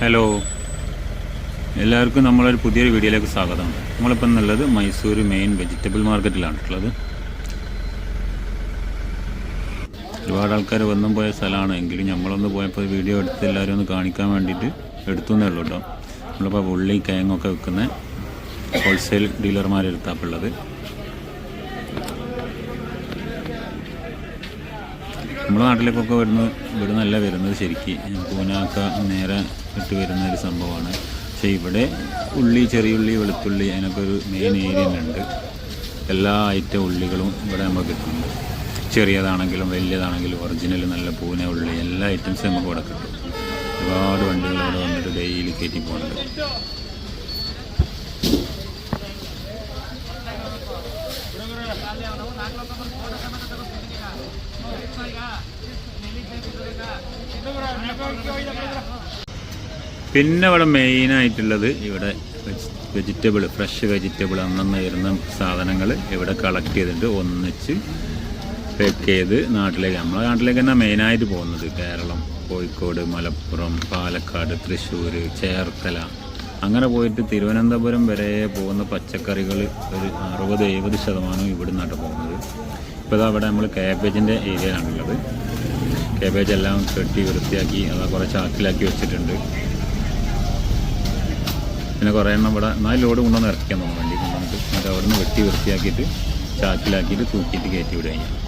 Hello എല്ലാവർക്കും നമ്മളൊരു പുതിയൊരു വീഡിയോയിലേക്ക് സ്വാഗതം. നമ്മളിപ്പോൾ എന്നുള്ളത് മൈസൂർ മെയിൻ വെജിറ്റബിൾ മാർക്കറ്റിലാണ് ഉള്ളത് ഒരുപാട് ആൾക്കാർ വന്നും പോയ സ്ഥലമാണ്. എങ്കിലും നമ്മളൊന്ന് പോയപ്പോൾ വീഡിയോ എടുത്ത് എല്ലാവരും ഒന്ന് കാണിക്കാൻ വേണ്ടിയിട്ട് എടുത്തു എന്നേ ഉള്ളൂ കേട്ടോ. നമ്മളിപ്പോൾ ഉള്ളി കിഴങ്ങൊക്കെ വിൽക്കുന്ന ഹോൾസെയിൽ ഡീലർമാരെടുത്താണ് നമ്മുടെ നാട്ടിലേക്കൊക്കെ വരുന്നത് ഇവിടെ നല്ല വരുന്നത് ശരിക്ക്. പൂനാക്ക നേരെ ഇട്ട് വരുന്ന ഒരു സംഭവമാണ്. പക്ഷേ ഇവിടെ ഉള്ളി ചെറിയുള്ളി വെളുത്തുള്ളി അതിനൊക്കെ ഒരു മെയിൻ ഏരിയ ഉണ്ട് എല്ലാ ഐറ്റം ഉള്ളികളും ഇവിടെ നമുക്ക് കിട്ടുന്നുണ്ട്. ചെറിയതാണെങ്കിലും വലിയതാണെങ്കിലും ഒറിജിനൽ നല്ല പൂന ഉള്ളി എല്ലാ ഐറ്റംസും നമുക്ക് ഇവിടെ കിട്ടും. ഒരുപാട് വണ്ടികൾ ഇവിടെ വന്നിട്ട് ഡെയിലി കയറ്റി പോകുന്നുണ്ട് പിന്നെ ഇവിടെ മെയിനായിട്ടുള്ളത് ഇവിടെ വെജിറ്റബിൾ ഫ്രഷ് വെജിറ്റബിൾ അന്നന്ന് വരുന്ന സാധനങ്ങൾ ഇവിടെ കളക്ട് ചെയ്തിട്ട് ഒന്നിച്ച് പാക്ക് ചെയ്ത് നാട്ടിലേക്ക് നമ്മളെ നാട്ടിലേക്ക് തന്നെ മെയിനായിട്ട് പോകുന്നത് കേരളം കോഴിക്കോട് മലപ്പുറം പാലക്കാട് തൃശ്ശൂർ ചേർത്തല അങ്ങനെ പോയിട്ട് തിരുവനന്തപുരം വരെ പോകുന്ന പച്ചക്കറികൾ ഒരു അറുപത് എഴുപത് ശതമാനം ഇവിടെ നിന്നാണ് പോകുന്നത്. ഇപ്പോൾ അവിടെ നമ്മൾ കാബേജിന്റെ ഏരിയയിലാണുള്ളത് കാബേജ് എല്ലാം കെട്ടി വൃത്തിയാക്കി അത് കുറേ ചാക്കിലാക്കി വെച്ചിട്ടുണ്ട്. പിന്നെ കുറേ എണ്ണം ഇവിടെ നാല് ലോഡ് കൊണ്ടുവന്ന് ഇറക്കിയാൽ തോന്നുന്നു വണ്ടി കൊണ്ടുവന്നിട്ട്. എന്നിട്ട് അവിടെ നിന്ന് വെട്ടി വൃത്തിയാക്കിയിട്ട് ചാക്കിലാക്കിയിട്ട് തൂക്കിയിട്ട് കയറ്റി വിടുക ചെയ്യാം. പിന്നെ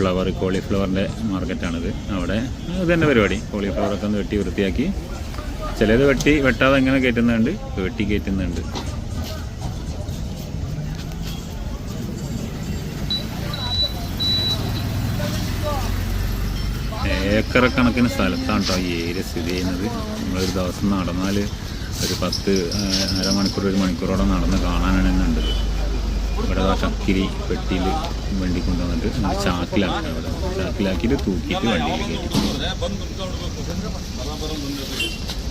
ഫ്ലവർ കോളിഫ്ലവറിന്റെ മാർക്കറ്റാണിത്. അവിടെ ഇത് തന്നെ പരിപാടി. കോളിഫ്ലവറൊക്കെ ഒന്ന് വെട്ടി വൃത്തിയാക്കി. ചിലത് വെട്ടി വെട്ടാതെ എങ്ങനെ കയറ്റുന്നുണ്ട് വെട്ടി കയറ്റുന്നുണ്ട്. ഏക്കർ കണക്കിന് സ്ഥലത്താണ് കേട്ടോ ഈ ഏരിയ സ്ഥിതി ചെയ്യുന്നത്. നമ്മളൊരു ദിവസം നടന്നാൽ ഒരു പത്ത് അരമണിക്കൂർ ഒരു മണിക്കൂറോടെ നടന്ന് കാണാനാണ് കണ്ടത് ഇവിടെ ആ ചക്കിരി പെട്ടിയിൽ വണ്ടി കൊണ്ടുവന്നിട്ട് ചാക്കിലാക്കണം ഇവിടെ ചാക്കിലാക്കിയിട്ട് തൂക്കിയിട്ട് വണ്ടിയിൽ കയറ്റി.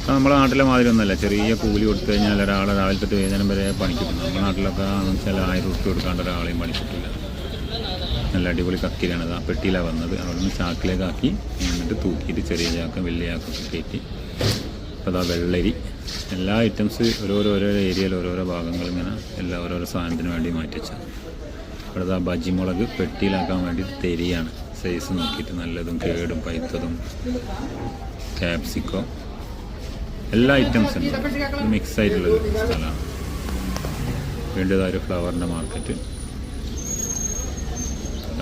ഇപ്പം നമ്മുടെ നാട്ടിലെ മാതിരി ഒന്നുമല്ല. ചെറിയ കൂലി കൊടുത്തു കഴിഞ്ഞാൽ ഒരാളെ രാവിലെ തൊട്ട് വരെ പണിക്ക്. പോകും നമ്മുടെ നാട്ടിലൊക്കെ എന്ന് വെച്ചാൽ ആയിരം റുപ്പി കൊടുക്കാണ്ട് ഒരാളെയും പണിക്കിട്ടില്ല നല്ല അടിപൊളി കക്കിലാണ്. അത് ആ പെട്ടിയിലാണ് വന്നത്. അവിടെ നിന്ന് ചാക്കിലേക്കാക്കി എന്നിട്ട് തൂക്കിയിട്ട് ചെറിയ ചാക്കും ചാക്കൊക്കെ കയറ്റി അപ്പോൾ അതാ വെള്ളരി. എല്ലാ ഐറ്റംസ് ഓരോരോ ഓരോരോ ഏരിയയിൽ ഓരോരോ ഭാഗങ്ങൾ ഇങ്ങനെ എല്ലാ ഓരോരോ സാധനത്തിന് വേണ്ടി മാറ്റി ഇവിടുത്തെ ഇവിടെ ഇതാ ബജിമുളക് പെട്ടിയിലാക്കാൻ വേണ്ടി തെരിയാണ് സൈസ് നോക്കിയിട്ട് നല്ലതും കേടും പൈത്തതും ക്യാപ്സിക്കോ എല്ലാ ഐറ്റംസും മിക്സ് ആയിട്ടുള്ളൊരു സ്ഥലമാണ്. വീണ്ടും ഫ്ലവറിന്റെ മാർക്കറ്റ്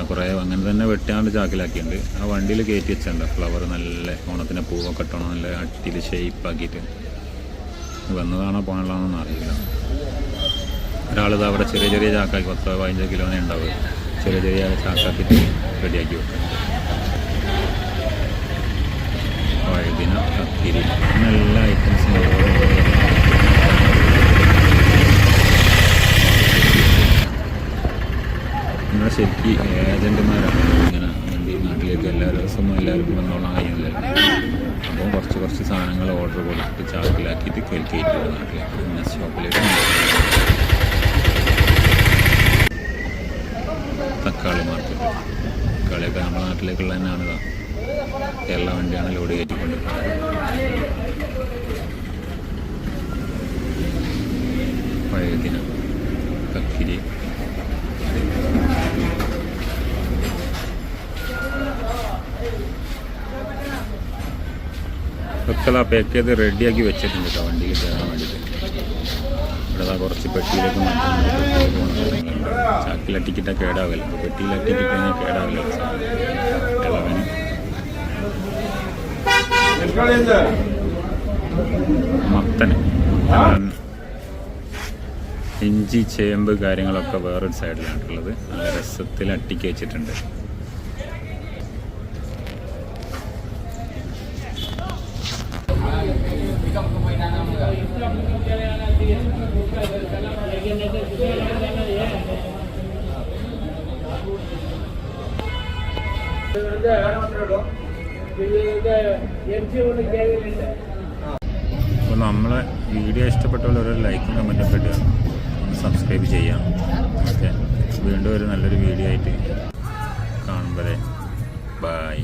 കുറേ അങ്ങനെ തന്നെ വെട്ടാണ്ട് ചാക്കിലാക്കിയിട്ടുണ്ട്. ആ വണ്ടിയിൽ കയറ്റി വെച്ചിട്ടുണ്ട് ഫ്ലവർ നല്ല ഓണത്തിന്റെ പൂവൊക്കെ ഇട്ടണം നല്ല അട്ടിയിൽ ഷേപ്പാക്കിയിട്ട് വന്നതാണോ പോകാനുള്ളതാണെന്ന് അറിയില്ല. ഒരാളിത് അവിടെ ചെറിയ ചെറിയ ചാക്കാക്കി പത്തോ പതിനഞ്ചോ കിലോനെ ഉണ്ടാവുക ചെറിയ ചെറിയ ചാക്കാക്കിയിട്ട് റെഡിയാക്കി വെക്കും വഴുതിന കത്തിരി അങ്ങനെ എല്ലാ ഐറ്റംസും നമ്മളെ ശരിക്കും ഏജന്റുമാരാണ് ഇങ്ങനെ എന്റെ നാട്ടിലേക്ക് എല്ലാ ദിവസവും എല്ലാവർക്കും വന്നോളാൻ കഴിയുന്നില്ല അപ്പോൾ കുറച്ച് കുറച്ച് സാധനങ്ങൾ ഓർഡർ കൊടുത്തിട്ട് ചാക്കിലാക്കിയിട്ട് കയറ്റി നാട്ടിലേക്ക്. പിന്നെ ഷോപ്പിലേക്ക് തക്കാളി മാർക്കറ്റ് തക്കാളിയൊക്കെ നമ്മുടെ നാട്ടിലേക്കുള്ള തന്നെയാണ് കേരള വണ്ടിയാണ് ലോഡ് കയറ്റിക്കൊണ്ട് ദിനം. കക്കിരി. ഒക്കെ ആ പാക്ക് ചെയ്ത് റെഡിയാക്കി വെച്ചിട്ടുണ്ട് കേട്ടോ. വണ്ടിക്ക് കയറാൻ വേണ്ടിയിട്ട്. ഇവിടെ കുറച്ച് പെട്ടിയിലേക്ക് മാറ്റുന്നുണ്ട് കേടാവില്ല. പെട്ടിയിലെ കേടാവില്ല. ഇളവന്. മത്തന്. ഇഞ്ചി ചേമ്പ് കാര്യങ്ങളൊക്കെ വേറൊരു സൈഡിലാണുള്ളത് നല്ല രസത്തിൽ അട്ടിക്ക് വെച്ചിട്ടുണ്ട്. അപ്പോൾ നമ്മളെ വീഡിയോ ഇഷ്ടപ്പെട്ടവർ ഒരു ലൈക്കും കമന്റും ഇടുക. ഒന്ന് സബ്സ്ക്രൈബ് ചെയ്യാം ഓക്കെ. വീണ്ടും ഒരു നല്ലൊരു വീഡിയോ ആയിട്ട് കാണുമ്പോഴേ ബായ്